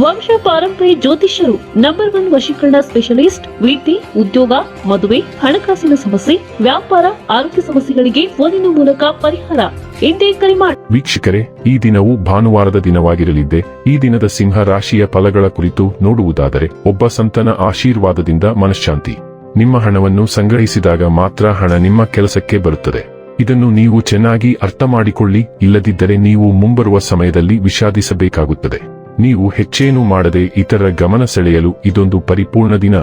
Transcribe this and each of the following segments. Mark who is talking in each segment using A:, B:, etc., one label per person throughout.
A: ವಂಶ ಪಾರಂಪರ್ಯ ಜ್ಯೋತಿಷ್ಯರು ನಂಬರ್ ಒನ್ ವಶೀಕರಣ ಸ್ಪೆಷಲಿಸ್ಟ್ ವಿದ್ಯೆ ಉದ್ಯೋಗ, ಮದುವೆ, ಹಣಕಾಸಿನ ಸಮಸ್ಯೆ, ವ್ಯಾಪಾರ, ಆರೋಗ್ಯ ಸಮಸ್ಯೆಗಳಿಗೆ ಫೋನಿನ ಮೂಲಕ ಪರಿಹಾರ. ಎಂದೇ ಕರೆ ಮಾಡಿ
B: ವೀಕ್ಷಕರೇ, ಈ ದಿನವು ಭಾನುವಾರದ ದಿನವಾಗಿರಲಿದ್ದೆ. ಈ ದಿನದ ಸಿಂಹ ರಾಶಿಯ ಫಲಗಳ ಕುರಿತು ನೋಡುವುದಾದರೆ, ಒಬ್ಬ ಸಂತನ ಆಶೀರ್ವಾದದಿಂದ ಮನಃಶಾಂತಿ. ನಿಮ್ಮ ಹಣವನ್ನು ಸಂಗ್ರಹಿಸಿದಾಗ ಮಾತ್ರ ಹಣ ನಿಮ್ಮ ಕೆಲಸಕ್ಕೆ ಬರುತ್ತದೆ. ಇದನ್ನು ನೀವು ಚೆನ್ನಾಗಿ ಅರ್ಥ ಮಾಡಿಕೊಳ್ಳಿ, ಇಲ್ಲದಿದ್ದರೆ ನೀವು ಮುಂಬರುವ ಸಮಯದಲ್ಲಿ ವಿಷಾದಿಸಬೇಕಾಗುತ್ತದೆ. ನೀವು ಹೆಚ್ಚೇನೂ ಮಾಡದೆ ಇತರ ಗಮನ ಸೆಳೆಯಲು ಇದೊಂದು ಪರಿಪೂರ್ಣ ದಿನ.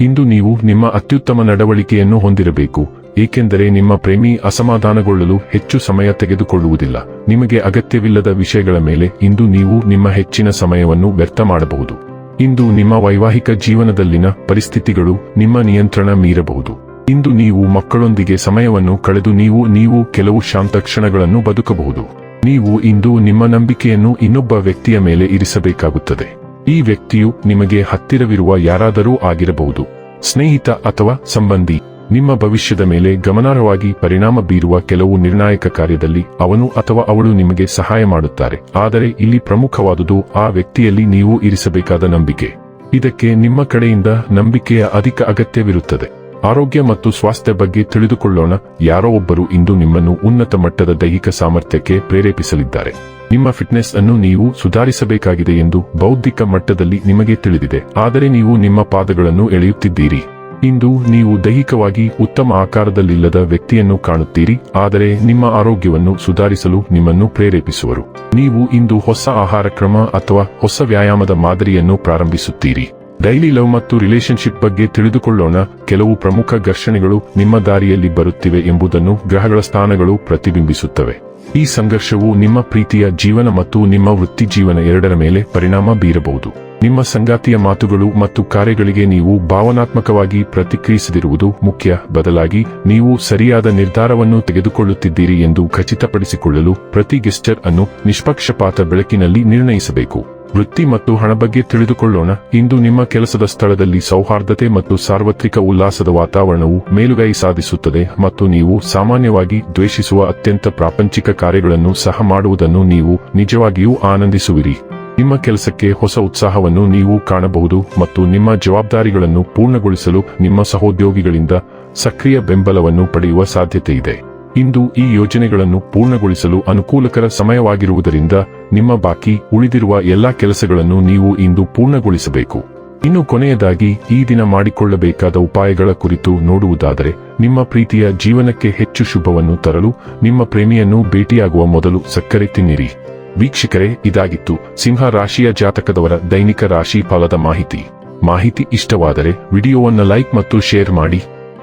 B: ಇಂದು ನೀವು ನಿಮ್ಮ ಅತ್ಯುತ್ತಮ ನಡವಳಿಕೆಯನ್ನು ಹೊಂದಿರಬೇಕು, ಏಕೆಂದರೆ ನಿಮ್ಮ ಪ್ರೇಮಿ ಅಸಮಾಧಾನಗೊಳ್ಳಲು ಹೆಚ್ಚು ಸಮಯ ತೆಗೆದುಕೊಳ್ಳುವುದಿಲ್ಲ. ನಿಮಗೆ ಅಗತ್ಯವಿಲ್ಲದ ವಿಷಯಗಳ ಮೇಲೆ ಇಂದು ನೀವು ನಿಮ್ಮ ಹೆಚ್ಚಿನ ಸಮಯವನ್ನು ವ್ಯರ್ಥ ಮಾಡಬಹುದು. ಇಂದು ನಿಮ್ಮ ವೈವಾಹಿಕ ಜೀವನದಲ್ಲಿನ ಪರಿಸ್ಥಿತಿಗಳು ನಿಮ್ಮ ನಿಯಂತ್ರಣ ಮೀರಬಹುದು. ಇಂದು ನೀವು ಮಕ್ಕಳೊಂದಿಗೆ ಸಮಯವನ್ನು ಕಳೆದು ನೀವು ನೀವು ಕೆಲವು ಶಾಂತ ಕ್ಷಣಗಳನ್ನು ಬದುಕಬಹುದು. ನೀವು ಇಂದು ನಿಮ್ಮ ನಂಬಿಕೆಯನ್ನು ಇನ್ನೊಬ್ಬ ವ್ಯಕ್ತಿಯ ಮೇಲೆ ಇರಿಸಬೇಕಾಗುತ್ತದೆ. ಈ ವ್ಯಕ್ತಿಯು ನಿಮಗೆ ಹತ್ತಿರವಿರುವ ಯಾರಾದರೂ ಆಗಿರಬಹುದು. ಸ್ನೇಹಿತ ಅಥವಾ ಸಂಬಂಧಿ, ನಿಮ್ಮ ಭವಿಷ್ಯದ ಮೇಲೆ ಗಮನಾರ್ಹವಾಗಿ ಪರಿಣಾಮ ಬೀರುವ ಕೆಲವು ನಿರ್ಣಾಯಕ ಕಾರ್ಯದಲ್ಲಿ ಅವನು ಅಥವಾ ಅವಳು ನಿಮಗೆ ಸಹಾಯ ಮಾಡುತ್ತಾರೆ. ಆದರೆ ಇಲ್ಲಿ ಪ್ರಮುಖವಾದುದು ಆ ವ್ಯಕ್ತಿಯಲ್ಲಿ ನೀವು ಇರಿಸಬೇಕಾದ ನಂಬಿಕೆ. ಇದಕ್ಕೆ ನಿಮ್ಮ ಕಡೆಯಿಂದ ನಂಬಿಕೆಯ ಅಧಿಕ ಅಗತ್ಯವಿರುತ್ತದೆ. ಆರೋಗ್ಯ ಮತ್ತು ಸ್ವಾಸ್ಥ್ಯ ಬಗ್ಗೆ ತಿಳಿದುಕೊಳ್ಳೋಣ. ಯಾರೋ ಒಬ್ಬರು ಇಂದು ನಿಮ್ಮನ್ನು ಉನ್ನತ ಮಟ್ಟದ ದೈಹಿಕ ಸಾಮರ್ಥ್ಯಕ್ಕೆ ಪ್ರೇರೇಪಿಸಲಿದ್ದಾರೆ. ನಿಮ್ಮ ಫಿಟ್ನೆಸ್ ಅನ್ನು ನೀವು ಸುಧಾರಿಸಬೇಕಾಗಿದೆ ಎಂದು ಬೌದ್ಧಿಕ ಮಟ್ಟದಲ್ಲಿ ನಿಮಗೆ ತಿಳಿದಿದೆ. ಆದರೆ ನೀವು ನಿಮ್ಮ ಪಾದಗಳನ್ನು ಎಳೆಯುತ್ತಿದ್ದೀರಿ. ಇಂದು ನೀವು ದೈಹಿಕವಾಗಿ ಉತ್ತಮ ಆಕಾರದಲ್ಲಿಲ್ಲದ ವ್ಯಕ್ತಿಯನ್ನು ಕಾಣುತ್ತೀರಿ. ಆದರೆ ನಿಮ್ಮ ಆರೋಗ್ಯವನ್ನು ಸುಧಾರಿಸಲು ನಿಮ್ಮನ್ನು ಪ್ರೇರೇಪಿಸುವರು. ನೀವು ಇಂದು ಹೊಸ ಆಹಾರ ಕ್ರಮ ಅಥವಾ ಹೊಸ ವ್ಯಾಯಾಮದ ಮಾದರಿಯನ್ನು ಪ್ರಾರಂಭಿಸುತ್ತೀರಿ. ಡೈಲಿ ಲವ್ ಮತ್ತು ರಿಲೇಶನ್ಶಿಪ್ ಬಗ್ಗೆ ತಿಳಿದುಕೊಳ್ಳೋಣ. ಕೆಲವು ಪ್ರಮುಖ ಘರ್ಷಣೆಗಳು ನಿಮ್ಮ ದಾರಿಯಲ್ಲಿ ಬರುತ್ತಿವೆ ಎಂಬುದನ್ನು ಗ್ರಹಗಳ ಸ್ಥಾನಗಳು ಪ್ರತಿಬಿಂಬಿಸುತ್ತವೆ. ಈ ಸಂಘರ್ಷವು ನಿಮ್ಮ ಪ್ರೀತಿಯ ಜೀವನ ಮತ್ತು ನಿಮ್ಮ ವೃತ್ತಿ ಜೀವನ ಎರಡರ ಮೇಲೆ ಪರಿಣಾಮ ಬೀರಬಹುದು. ನಿಮ್ಮ ಸಂಗಾತಿಯ ಮಾತುಗಳು ಮತ್ತು ಕಾರ್ಯಗಳಿಗೆ ನೀವು ಭಾವನಾತ್ಮಕವಾಗಿ ಪ್ರತಿಕ್ರಿಯಿಸದಿರುವುದು ಮುಖ್ಯ. ಬದಲಾಗಿ, ನೀವು ಸರಿಯಾದ ನಿರ್ಧಾರವನ್ನು ತೆಗೆದುಕೊಳ್ಳುತ್ತಿದ್ದೀರಿ ಎಂದು ಖಚಿತಪಡಿಸಿಕೊಳ್ಳಲು ಪ್ರತಿ ಗೆಸ್ಟರ್ ಅನ್ನು ನಿಷ್ಪಕ್ಷಪಾತ ಬೆಳಕಿನಲ್ಲಿ ನಿರ್ಣಯಿಸಬೇಕು. ವೃತ್ತಿ ಮತ್ತು ಹಣ ಬಗ್ಗೆ ತಿಳಿದುಕೊಳ್ಳೋಣ. ಇಂದು ನಿಮ್ಮ ಕೆಲಸದ ಸ್ಥಳದಲ್ಲಿ ಸೌಹಾರ್ದತೆ ಮತ್ತು ಸಾರ್ವತ್ರಿಕ ಉಲ್ಲಾಸದ ವಾತಾವರಣವು ಮೇಲುಗೈ ಸಾಧಿಸುತ್ತದೆ ಮತ್ತು ನೀವು ಸಾಮಾನ್ಯವಾಗಿ ದ್ವೇಷಿಸುವ ಅತ್ಯಂತ ಪ್ರಾಪಂಚಿಕ ಕಾರ್ಯಗಳನ್ನು ಸಹ ಮಾಡುವುದನ್ನು ನೀವು ನಿಜವಾಗಿಯೂ ಆನಂದಿಸುವಿರಿ. ನಿಮ್ಮ ಕೆಲಸಕ್ಕೆ ಹೊಸ ಉತ್ಸಾಹವನ್ನು ನೀವು ಕಾಣಬಹುದು ಮತ್ತು ನಿಮ್ಮ ಜವಾಬ್ದಾರಿಗಳನ್ನು ಪೂರ್ಣಗೊಳಿಸಲು ನಿಮ್ಮ ಸಹೋದ್ಯೋಗಿಗಳಿಂದ ಸಕ್ರಿಯ ಬೆಂಬಲವನ್ನು ಪಡೆಯುವ ಸಾಧ್ಯತೆಯಿದೆ. ಇಂದು ಈ ಯೋಜನೆಗಳನ್ನು ಪೂರ್ಣಗೊಳಿಸಲು ಅನುಕೂಲಕರ ಸಮಯವಾಗಿರುವುದರಿಂದ ನಿಮ್ಮ ಬಾಕಿ ಉಳಿದಿರುವ ಎಲ್ಲಾ ಕೆಲಸಗಳನ್ನು ನೀವು ಇಂದು ಪೂರ್ಣಗೊಳಿಸಬೇಕು. ಇನ್ನು ಕೊನೆಯದಾಗಿ ಈ ದಿನ ಮಾಡಿಕೊಳ್ಳಬೇಕಾದ ಉಪಾಯಗಳ ಕುರಿತು ನೋಡುವುದಾದರೆ, ನಿಮ್ಮ ಪ್ರೀತಿಯ ಜೀವನಕ್ಕೆ ಹೆಚ್ಚು ಶುಭವನ್ನು ತರಲು ನಿಮ್ಮ ಪ್ರೇಮಿಯನ್ನು ಭೇಟಿಯಾಗುವ ಮೊದಲು ಸಕ್ಕರೆ ತಿನ್ನಿರಿ. ವೀಕ್ಷಕರೇ, ಇದಾಗಿತ್ತು ಸಿಂಹ ರಾಶಿಯ ಜಾತಕದವರ ದೈನಿಕ ರಾಶಿ ಫಲದ ಮಾಹಿತಿ. ಮಾಹಿತಿ ಇಷ್ಟವಾದರೆ ವಿಡಿಯೋವನ್ನು ಲೈಕ್ ಮತ್ತು ಶೇರ್ ಮಾಡಿ.